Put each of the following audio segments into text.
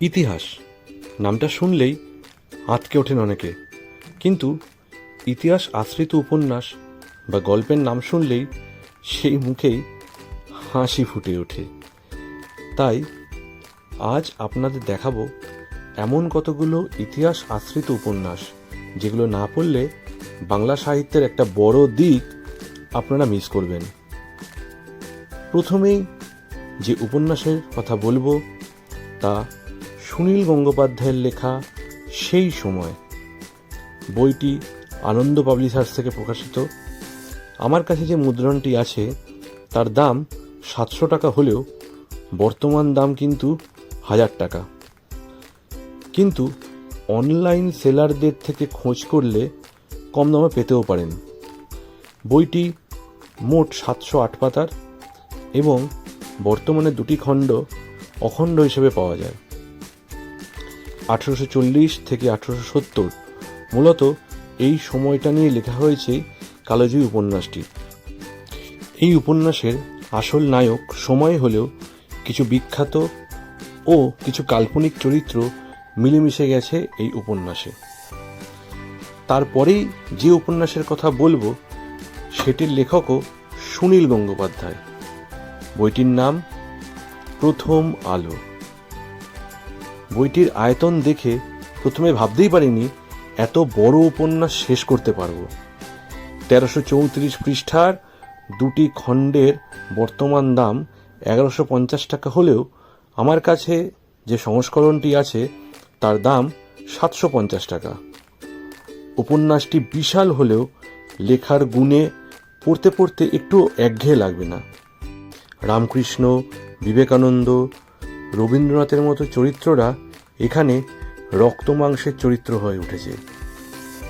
ইতিহাস। নামটা শুনলেই আঁতকে ওঠেন অনেকে। কিন্তু ইতিহাস আশ্রিত উপন্যাস বা গল্পের নাম শুনলেই সেই মুখেই হাসি ফুটে ওঠে। তাই আজ আপনাদের দেখাবো এমন কতগুলো ইতিহাস আশ্রিত উপন্যাস, যেগুলো না পড়লে বাংলা সাহিত্যের একটা বড় দিক আপনারা মিস করবেন। প্রথমেই যে উপন্যাসের কথা বলব, তা সুনীল গঙ্গোপাধ্যায়ের লেখা সেই সময়। বইটি আনন্দ পাবলিশার্স থেকে প্রকাশিত। আমার কাছে যে মুদ্রণটি আছে, তার দাম সাতশো টাকা হলেও বর্তমান দাম কিন্তু হাজার টাকা। কিন্তু অনলাইন সেলারদের থেকে খোঁজ করলে কম দামে পেতেও পারেন। বইটি মোট সাতশো আট পাতার এবং বর্তমানে দুটি খণ্ড অখণ্ড হিসেবে পাওয়া যায়। আঠেরোশো চল্লিশ থেকে আঠেরোশো সত্তর। মূলত এই সময়টা নিয়ে লেখা হয়েছে কালোজয়ী উপন্যাসটি। এই উপন্যাসের আসল নায়ক সময় হলেও কিছু বিখ্যাত ও কিছু কাল্পনিক চরিত্র মিলেমিশে গেছে এই উপন্যাসে। তারপরেই যে উপন্যাসের কথা বলব, সেটির লেখকও সুনীল গঙ্গোপাধ্যায়। বইটির নাম প্রথম আলো। বইটির আয়তন দেখে প্রথমে ভাবতেই পারিনি এত বড় উপন্যাস শেষ করতে পারব। তেরোশো চৌত্রিশ পৃষ্ঠার দুটি খণ্ডের বর্তমান দাম এগারোশো পঞ্চাশ টাকা হলেও আমার কাছে যে সংস্করণটি আছে, তার দাম সাতশো পঞ্চাশ টাকা। উপন্যাসটি বিশাল হলেও লেখার গুণে পড়তে পড়তে একটু একঘেয়ে লাগবে না। রামকৃষ্ণ, বিবেকানন্দ রবীন্দ্রনাথের মতো চরিত্ররা এখানে রক্ত মাংসের চরিত্র হয়ে উঠেছে।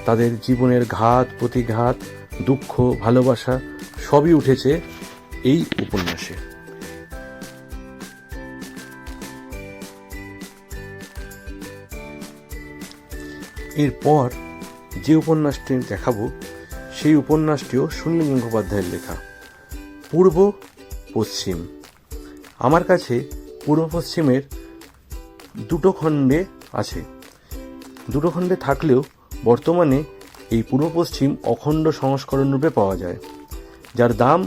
তাদের জীবনের ঘাত, প্রতিঘাত, দুঃখ, ভালোবাসা সবই উঠেছে এই উপন্যাসে। এরপর যে উপন্যাসটি দেখাবো, সেই উপন্যাসটিও সুনীল গঙ্গোপাধ্যায়ের লেখা। পূর্ব, পশ্চিম। আমার কাছে পূর্ব পশ্চিমের দুটো খণ্ডে আছে। দুটো খণ্ডে থাকলেও বর্তমানে এই পূর্ব পশ্চিম অখণ্ড সংস্করণ রূপে পাওয়া যায়, যার দাম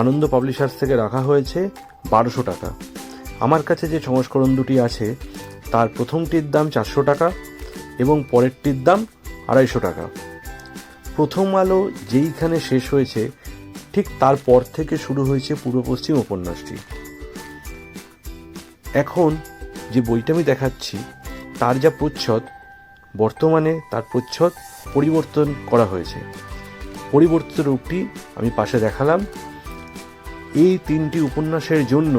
আনন্দ পাবলিশার্স থেকে রাখা হয়েছে বারোশো টাকা। আমার কাছে যে সংস্করণ দুটি আছে, তার প্রথমটির দাম চারশো টাকা এবং পরেরটির দাম আড়াইশো টাকা। প্রথম আলো যেইখানে শেষ হয়েছে, ঠিক তারপর থেকে শুরু হয়েছে পূর্ব পশ্চিম উপন্যাসটি। এখন যে বইটা আমি দেখাচ্ছি, তার যা প্রচ্ছদ, বর্তমানে তার প্রচ্ছদ পরিবর্তন করা হয়েছে। পরিবর্তিত রূপটি আমি পাশে দেখালাম। এই তিনটি উপন্যাসের জন্য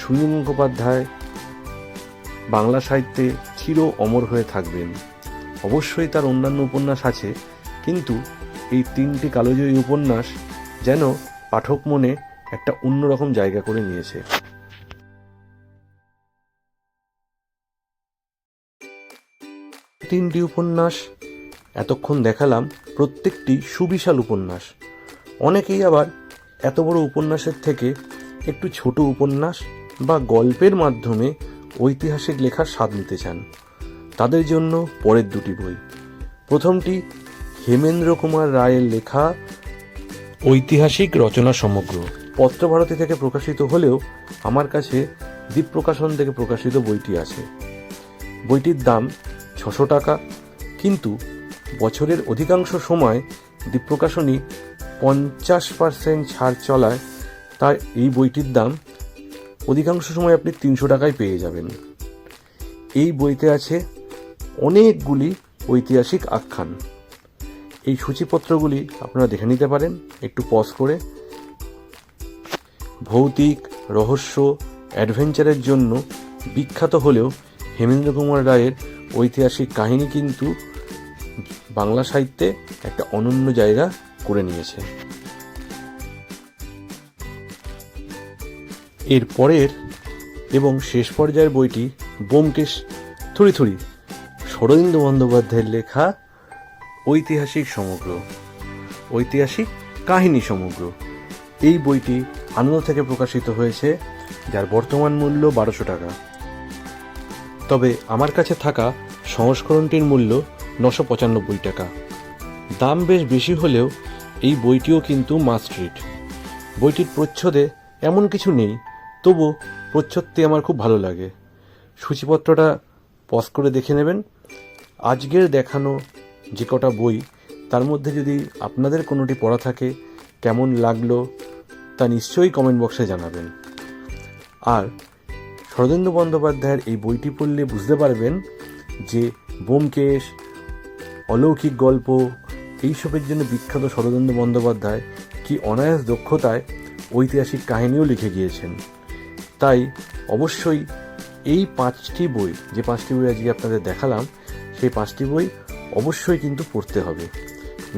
সুনীল মুখোপাধ্যায় বাংলা সাহিত্যে চির অমর হয়ে থাকবেন। অবশ্যই তার অন্যান্য উপন্যাস আছে, কিন্তু এই তিনটি কালোজয়ী উপন্যাস যেন পাঠক মনে একটা অন্যরকম জায়গা করে নিয়েছে। তিনটি উপন্যাস এতক্ষণ দেখালাম প্রত্যেকটি সুবিশাল উপন্যাস। অনেকেই আবার এত বড় উপন্যাসের থেকে একটু ছোট উপন্যাস বা গল্পের মাধ্যমে ঐতিহাসিক লেখার স্বাদ নিতে চান। তাদের জন্য পরের দুটি বই। প্রথমটি হেমেন্দ্র কুমার রায়ের লেখা ঐতিহাসিক রচনা সমগ্র। পত্রভারতী থেকে প্রকাশিত হলেও আমার কাছে দ্বীপ প্রকাশন থেকে প্রকাশিত বইটি আছে। বইটির দাম ছশো টাকা, কিন্তু বছরের অধিকাংশ সময় দ্বীপ প্রকাশনী পঞ্চাশ পার্সেন্ট ছাড় চলায় তার এই বইটির দাম অধিকাংশ সময় আপনি তিনশো টাকায় পেয়ে যাবেন। এই বইতে আছে অনেকগুলি ঐতিহাসিক আখ্যান। এই সূচিপত্রগুলি আপনারা দেখে নিতে পারেন, একটু পজ করে। ভৌতিক, রহস্য, অ্যাডভেঞ্চারের জন্য বিখ্যাত হলেও হেমেন্দ্র কুমার রায়ের ঐতিহাসিক কাহিনী কিন্তু বাংলা সাহিত্যে একটা অনন্য জায়গা করে নিয়েছে। এর পরের এবং শেষ পর্যায়ের বইটি বোমকেশ থুড়ি থুড়ি শরদিন্দু বন্দ্যোপাধ্যায়ের লেখা ঐতিহাসিক সমগ্র, ঐতিহাসিক কাহিনী সমগ্র। এই বইটি আনন্দ থেকে প্রকাশিত হয়েছে, যার বর্তমান মূল্য বারোশো টাকা। তবে আমার কাছে থাকা সংস্করণটির মূল্য নশো পঁচানব্বই টাকা। দাম বেশ বেশি হলেও এই বইটিও কিন্তু মাস্ট্রিট বইটির প্রচ্ছদে এমন কিছু নেই তবু প্রচ্ছদটি আমার খুব ভালো লাগে। সূচিপত্রটা পজ করে দেখে নেবেন। আজকের দেখানো যে কটা বই, তার মধ্যে যদি আপনাদের কোনোটি পড়া থাকে, কেমন লাগল তা নিশ্চয়ই কমেন্ট বক্সে জানাবেন। আর শরদেন্দু বন্দ্যোপাধ্যায়ের এই বইটি পড়লে বুঝতে পারবেন যে ব্যোমকেশ, অলৌকিক গল্প, এইসবের জন্য বিখ্যাত শরদেন্দু বন্দ্যোপাধ্যায় কি অনায়াস দক্ষতায় ঐতিহাসিক কাহিনীও লিখে গিয়েছেন। তাই অবশ্যই এই পাঁচটি বই, যে পাঁচটি বই আজকে আপনাদের দেখালাম, সেই পাঁচটি বই অবশ্যই কিন্তু পড়তে হবে।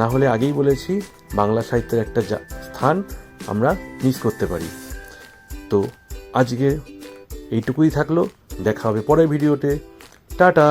না হলে আগেই বলেছি, বাংলা সাহিত্যের একটা স্থান আমরা মিস করতে পারি। তো আজকে এইটুকুই থাকল। দেখা হবে পরের ভিডিওতে। টাটা!